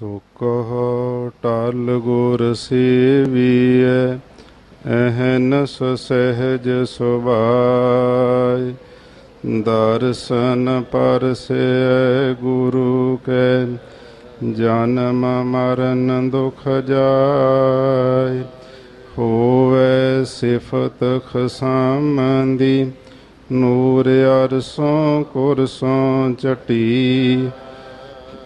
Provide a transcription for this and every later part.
ਸੋ ਟਲ ਗੁਰ ਸੇਵੀਐ ਅਹਨਸ ਸਹਿਜ ਸੁਭਾਇ। ਦਰਸ਼ਨ ਪਰਸੈ ਗੁਰੂ ਕੈ, ਜਨਮ ਮਰਨ ਦੁਖ ਜਾਏ ਹੋਵੇ ਸਿਫਤ ਖਸਮੰਦੀ, ਨੂਰ ਅਰਸੋਂ ਕੁਰਸੋਂ ਚਟੀ।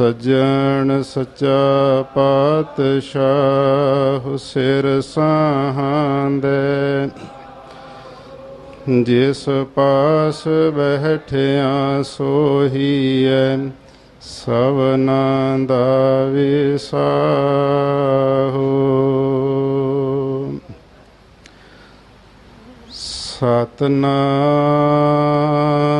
ਸਜਣ ਸੱਚਾ ਪਾਤਸ਼ਾਹ ਸਿਰ ਸਾਹੰਦੇ। ਜਿਸ ਪਾਸ ਬੈਠਿਆ ਸੋਹੀਐ ਸਵਨਾ ਦਾ ਵਿਸਾਹੋ। ਸਤਨਾਮ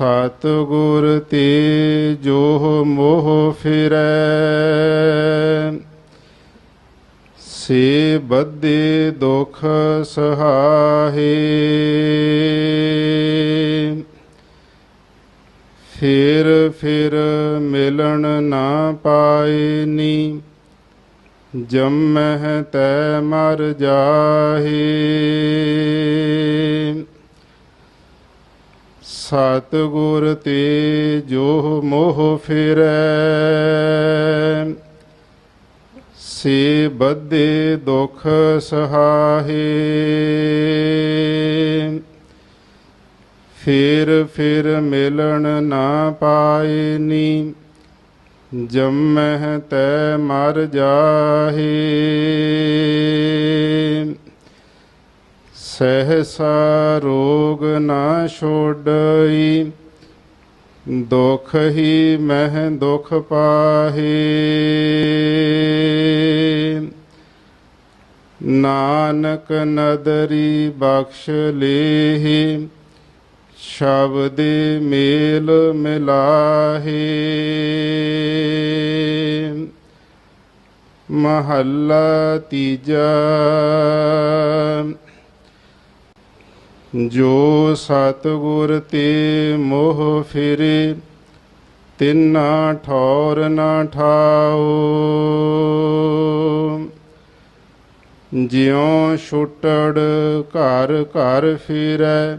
ਸਤਿਗੁਰ ਤੇ ਜੋ ਮੋਹ ਫਿਰੈ। ਸੇ ਬੱਧੇ ਦੁਖ ਸਹਾਏ ਫਿਰ ਫਿਰ ਮਿਲਣ ਨਾ ਪਾਏ ਨੀ, ਜੰਮਹਿ ਤੈ ਮਰ ਜਾਹੇ। ਸਤਿਗੁਰ ਤੇ ਜੋ ਮੋਹ ਫਿਰੈ। ਸੇ ਬੱਧੇ ਦੁਖ ਸਹਾਏ ਫਿਰ ਫਿਰ ਮਿਲਣ ਨਾ ਪਾਏ ਨੀ, ਜੰਮਹਿ ਤੈ ਮਰ ਜਾਹੇ। ਸਹਸਾ ਰੋਗ ਨਾ ਛੋੜਈ ਦੁਖ ਹੀ ਮਹਿ ਦੁਖ ਪਾਹੇ ਨਾਨਕ ਨਦਰੀ ਬਖਸ਼ ਲੇਹੀ ਸ਼ਬਦ ਮੇਲ ਮਿਲਾਹੇ ਮਹੱਲਾ ਤੀਜਾ ਜੋ ਸਤਿਗੁਰ ਤੇ ਮੋਹ ਫਿਰੇ, ਤਿੰਨਾ ਠੌਰ ਨਾ ਠਾਓ। ਜਿਉ ਛੁਟੜ ਘਰ ਘਰ ਫਿਰੈ,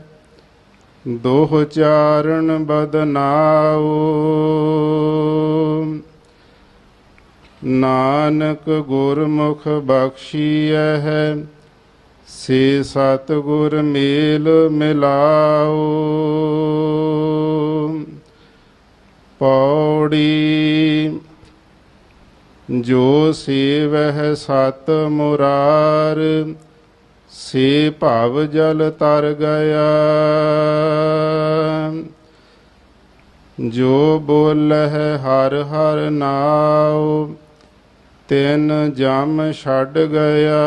ਦੋਹ ਚਾਰਣ ਬਦਨਾਓ। ਨਾਨਕ ਗੁਰਮੁਖ ਬਖਸ਼ੀਐ ਹੈ ਸੇ ਸਤਿਗੁਰ ਮੇਲ ਮਿਲਾਓ। ਪੌੜੀ ਜੋ ਸੇਵਹਿ ਸਤ ਮੁਰਾਰ, ਸੇ ਭਵ ਜਲ ਤਰ ਗਿਆ। ਜੋ ਬੋਲਹਿ ਹਰ ਹਰ ਨਾਉ ਤਿੰਨ ਜਮ ਛੱਡ ਗਿਆ।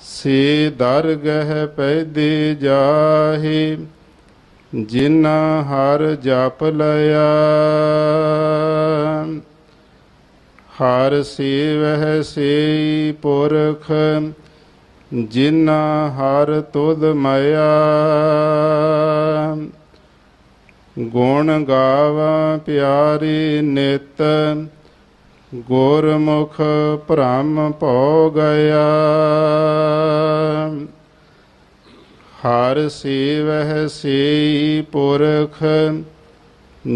ਸੇ ਦਰਗਹਿ ਪੈਦੇ ਜਾਹੇ ਜਿਨਾ ਹਰ ਜਪ ਲਿਆ। ਹਰ ਸੇਵਹਿ ਸੇਈ ਪੁਰਖ ਜਿਨਾ ਹਰ ਤੁਧ ਮਇਆ ਗੁਣ ਗਾਵਾ ਪਿਆਰੀ ਨਿਤ, ਗੁਰਮੁਖ ਭ੍ਰਮ ਭੋ ਗਿਆ। ਹਰ ਸੇਵਹਿ ਸੇਈ ਪੁਰਖ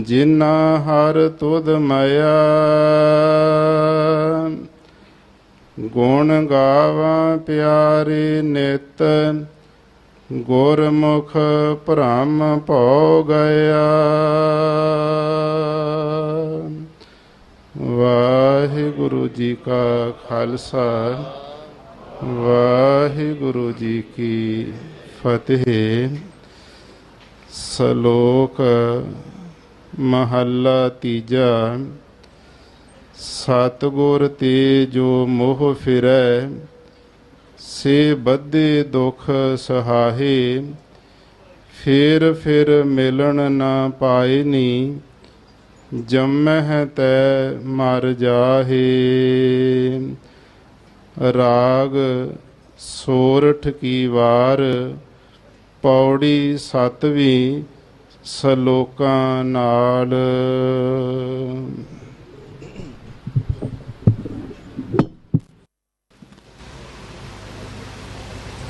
ਜਿਨਾ ਹਰ ਤੁਧ ਮਇਆ। ਗੁਣ ਗਾਵਾਂ ਪਿਆਰੇ ਨਿਤ ਗੁਰਮੁਖ ਭ੍ਰਮ ਭਉ ਗਿਆ। ਵਾਹਿਗੁਰੂ ਜੀ ਕਾ ਖਾਲਸਾ, ਵਾਹਿਗੁਰੂ ਜੀ ਕੀ ਫਤਿਹ। ਸ਼ਲੋਕ ਮਹੱਲਾ ਤੀਜਾ, ਸਤਿਗੁਰ ਤੇ ਜੋ ਮੋਹ ਫਿਰੈ ਸੇ ਬੱਧੇ ਦੁਖ ਸਹਾਹੇ, ਫਿਰ ਫਿਰ ਮਿਲਣ ਨਾ ਪਾਏ ਨੀ, ਜੰਮਹਿ ਤੈ ਮਰ ਜਾਹੇ। ਰਾਗ ਸੋਰਠ ਕੀ ਵਾਰ, ਪੌੜੀ ਸਤਵੀਂ ਸਲੋਕਾਂ ਨਾਲ।